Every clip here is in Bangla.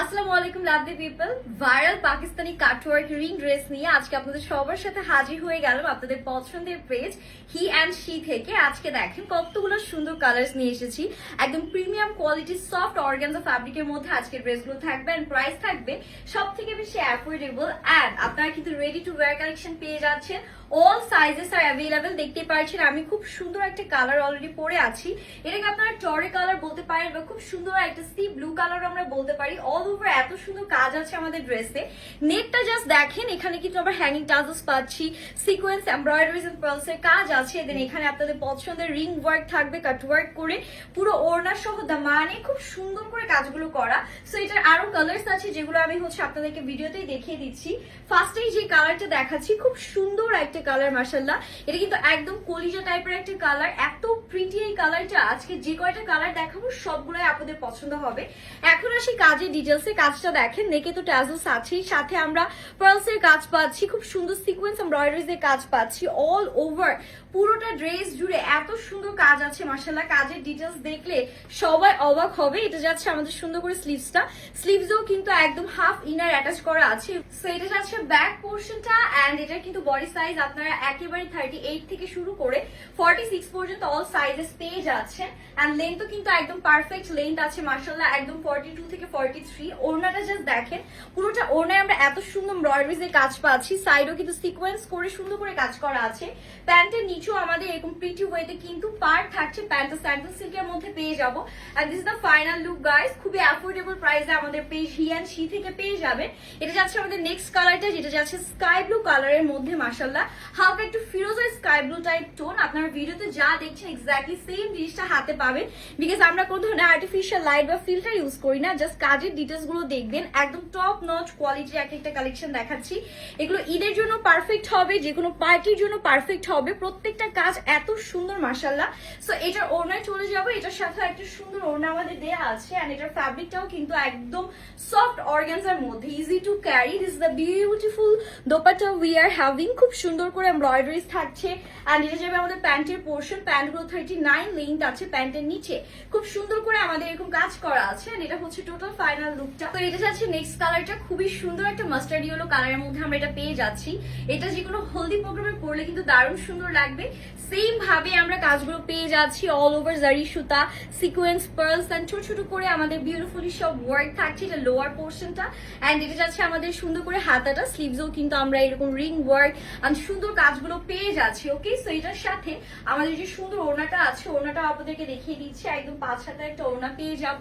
আসসালামু আলাইকুম lovely people viral Pakistani cutwork ring dress নিয়ে আজকে আপনাদের সবার সাথে হাজির হয়ে গেলাম আপনাদের পছন্দের পেজ হি অ্যান্ড শি থেকে। আজকে দেখেন কতগুলো সুন্দর কালার্স নিয়ে এসেছি। একদম প্রিমিয়াম কোয়ালিটির সফট অর্গানজা ফ্যাব্রিকের মধ্যে আজকে ড্রেসগুলো থাকবে এন্ড প্রাইস থাকবে সব থেকে বেশি অ্যাফোর্ডেবল অ্যান্ড আপনারা কিন্তু রেডি টু ওয়্যার কালেকশন পেয়ে যাচ্ছেন। অল সাইজেস আর অ্যাভেলেবেল দেখতে পাচ্ছেন আমি খুব সুন্দর একটা কালার অলরেডি পরে আছি। এটাকে আপনারা টরে কালার বলতে পারেন বা খুব সুন্দর একটা সি ব্লু কালার আমরা বলতে পারি। অল ওভার এত সুন্দর কাজ আছে আমাদের ড্রেসে নেটটা জাস্ট দেখেন, এখানে কিন্তু আমরা হ্যাঙ্গিং টাজেস পাচ্ছি সিকোয়েন্স এমব্রয়ডারিজ এন্ড পার্লস এর কাজ আছে। দেন এখানে আপনাদের পছন্দের রিং ওয়ার্ক থাকবে কাট ওয়ার্ক করে। পুরো ওড়না সহ দামানে খুব সুন্দর করে কাজগুলো করা। সো এটার আরও কালার্স আছে, যেগুলো আমি হচ্ছে আপনাদেরকে ভিডিওতেই দেখিয়ে দিচ্ছি। ফার্স্টেই যে কালারটা দেখাচ্ছি, খুব সুন্দর একটা কালার মার্শাল্লাহ এটা কিন্তু একদম কলিজা টাইপের একটা কালার এত প্রিটি এই কালারটা আজকে যে কয়টা কালার দেখাবো, সবগুলোই আপনাদের পছন্দ হবে। এখন আসি কাজের ডিটেলস কাজটা দেখেন নেকে তো ট্যাজলস আছেই। সাথে আমরা পার্লস এর কাজ পাচ্ছি, খুব সুন্দর সিকোয়েন্স এমব্রয়ডারিজ এর কাজ পাচ্ছি। অল ওভার পুরোটা ড্রেস জুড়ে এত সুন্দর কাজ আছে মার্শাল্লাহ কাজের ডিটেলস দেখলে সবাই অবাক হবে। এটা যাচ্ছে আমাদের সুন্দর করে স্লিভসটা স্লিভসও কিন্তু একদম হাফ ইনার অ্যাটাচ করা আছে। সো এটা যাচ্ছে ব্যাক পোর্শনটা এন্ড এটা কিন্তু বডি সাইজ আপনারা একেবারে থার্টি এইট থেকে শুরু করে ফর্টি সিক্স পর্যন্ত অল সাইজেস পেয়ে যাচ্ছেন। এন্ড লেন্থও কিন্তু একদম পারফেক্ট লেন্থ আছে মার্শাল্লাহ একদম ফর্টি টু থেকে ফর্টি থ্রি ওড়নাটা জাস্ট দেখেন, পুরোটা ওড়নায় আমরা এত সুন্দর এমব্রয়ডারিজ এর কাজ পাচ্ছি সাইডও কিন্তু সিকোয়েন্স করে সুন্দর করে কাজ করা আছে। প্যান্টের নিচেও আমাদের এরকম প্রিটি ওয়েতে কিন্তু পার্ট থাকছে প্যান্টটা স্যান্ডেল সিল্কের মধ্যে পেয়ে যাব। And this is the final look guys খুবই অ্যাফোর্ডেবল প্রাইসে আমাদের পেজ হি অ্যান্ড শি থেকে পেয়ে যাবেন। এটা যাচ্ছে আমাদের নেক্সট কালারটা যেটা যাচ্ছে স্কাই ব্লু কালারের মধ্যে মাসাল্লাহ হালকা একটু স্কাই ব্লু টাইপ টোন, আপনার ভিডিওতে যা দেখছেন এক্স্যাক্টলি সেম জিনিসটা হাতে পাবেন বিকজ আমরা কোন ধরনের আর্টিফিশিয়াল লাইট বা ফিল্টার ইউজ করি না জাস্ট কাজের ডিটেলসগুলো দেখবেন, একদম টপ নচ কোয়ালিটির এক একটা কালেকশন দেখাচ্ছি। এগুলো ঈদের জন্য পারফেক্ট হবে, যে কোনো পার্টির জন্য পারফেক্ট হবে, প্রত্যেকটা কাজ এত সুন্দর মাসাল্লাহ সো এটার ওড়নায় চলে যাব, এটার সাথে একটা সুন্দর ওড়না আমাদের দেয়া আছে এন্ড এটার ফ্যাব্রিকটাও কিন্তু একদম সফট অর্গানজার মধ্যে easy to carry this the beautiful dupatta we are having খুব সুন্দর করে এমব্রয়ডারিজ থাকছে। এন্ড এটা যাবে আমাদের প্যান্টের পোর্শন প্যান্টগুলো থার্টি নাইন লেন্থ আছে প্যান্টের নিচে। খুব সুন্দর করে আমাদের এরকম কাজ করা আছে। And এটা হচ্ছে টোটাল ফাইনাল লুকটা তো এটা যাচ্ছে নেক্সট কালারটা খুবই সুন্দর একটা মাস্টার্ড ইয়েলো কালারের মধ্যে আমরা এটা পেয়ে যাচ্ছি। এটা যে কোনো হলদি প্রোগ্রামে পরলে কিন্তু দারুণ সুন্দর লাগবে। সেম ভাবে আমরা কাজগুলো পেয়ে যাচ্ছি অল ওভার জারি সুতা সিকোয়েন্স পার্লস এন্ড ছোট ছোট করে আমাদের বিউটিফুলি সব ওয়ার্ক থাকছে এটা লোয়ার পোর্শনটা এন্ড এটা যাচ্ছে আমাদের সুন্দর করে হাতাটা স্লিভসও কিন্তু আমরা এরকম রিং ওয়ার্ক এন্ড সুন্দর কাজগুলো পেয়ে যাচ্ছি ওকে সো এটার সাথে আমাদের যে সুন্দর ওড়নাটা আছে, ওড়নাটা আপনাদেরকে দেখিয়ে দিচ্ছি। একদম পাঁচ হাতের একটা ওড়না পেয়ে যাব।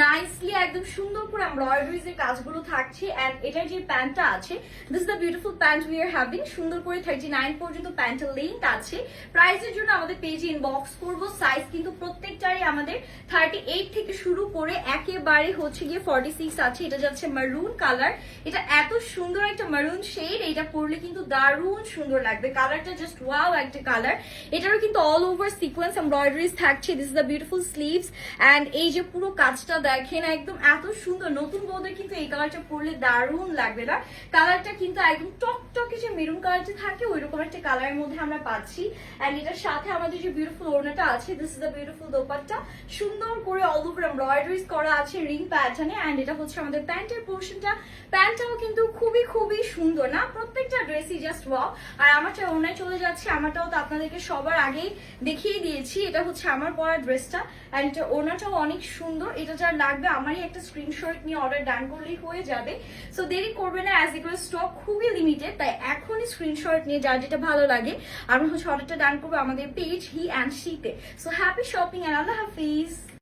নাইসলি একদম সুন্দর করে এমব্রয়ডারিজ এর কাজগুলো থাকছে। এন্ড এটার যে প্যান্টটা আছে this the beautiful pant we are having সুন্দর করে থার্টি নাইন পর্যন্ত প্যান্টের লেন্থ আছে। প্রাইসের জন্য আমাদের পেজে ইনবক্স করব। সাইজ কিন্তু প্রত্যেকটারই আমাদের থার্টি এইট থেকে শুরু করে একেবারে হচ্ছে গিয়ে ফর্টি সিক্স আছে। এটা যাচ্ছে মারুন কালার এটা এত সুন্দর একটা মারুন শেড এটা পরলে কিন্তু দারুণ সুন্দর লাগবে। কালারটা জাস্ট ওয়াও একটা কালার এটারও কিন্তু অল ওভার সিকোয়েন্স এমব্রয়ডারিজ থাকছে। This is the beautiful sleeves and এই যে পুরো কাজটা দেখেন, একদম এত সুন্দর। নতুন বউদের কিন্তু এই কালারটা পরলে দারুণ লাগবে না? কালারটা কিন্তু একদম টকটকে যে মেরুন কালারটা থাকে ওই রকম একটা কালারের মধ্যে আমরা পাচ্ছি। অ্যান্ড এটার সাথে আমাদের যে বিউটিফুল ওড়নাটা আছে this is the beautiful dupatta. সুন্দর করে অল ওভার এমব্রয়ডারিজ করা আছে রিং প্যাটার্নে অ্যান্ড এটা হচ্ছে আমাদের প্যান্টের পোর্শনটা প্যান্টটাও কিন্তু খুবই খুবই সুন্দর না? প্রত্যেকটা ড্রেসই জাস্ট ওয়াও আর আমারটা ওনায় চলে যাচ্ছে, আমারটাও তো আপনাদেরকে সবার আগেই দেখিয়ে দিয়েছি। এটা হচ্ছে আমার পরা ড্রেসটা অ্যান্ড এটা ওনাটাও অনেক সুন্দর। এটা যার লাগবে আমারই একটা স্ক্রিনশট নিয়ে অর্ডার ডান করলেই হয়ে যাবে। সো দেরি করবে না অ্যাজ এগুলো স্টক খুবই লিমিটেড তাই এখনই স্ক্রিনশট নিয়ে যার যেটা ভালো লাগে। আমি হচ্ছে অর্ডারটা ডান করব আমাদের পেজ হি অ্যান্ড শীতে সো হ্যাপি শপিং অ্যান্ড আল্লাহ হাফিজ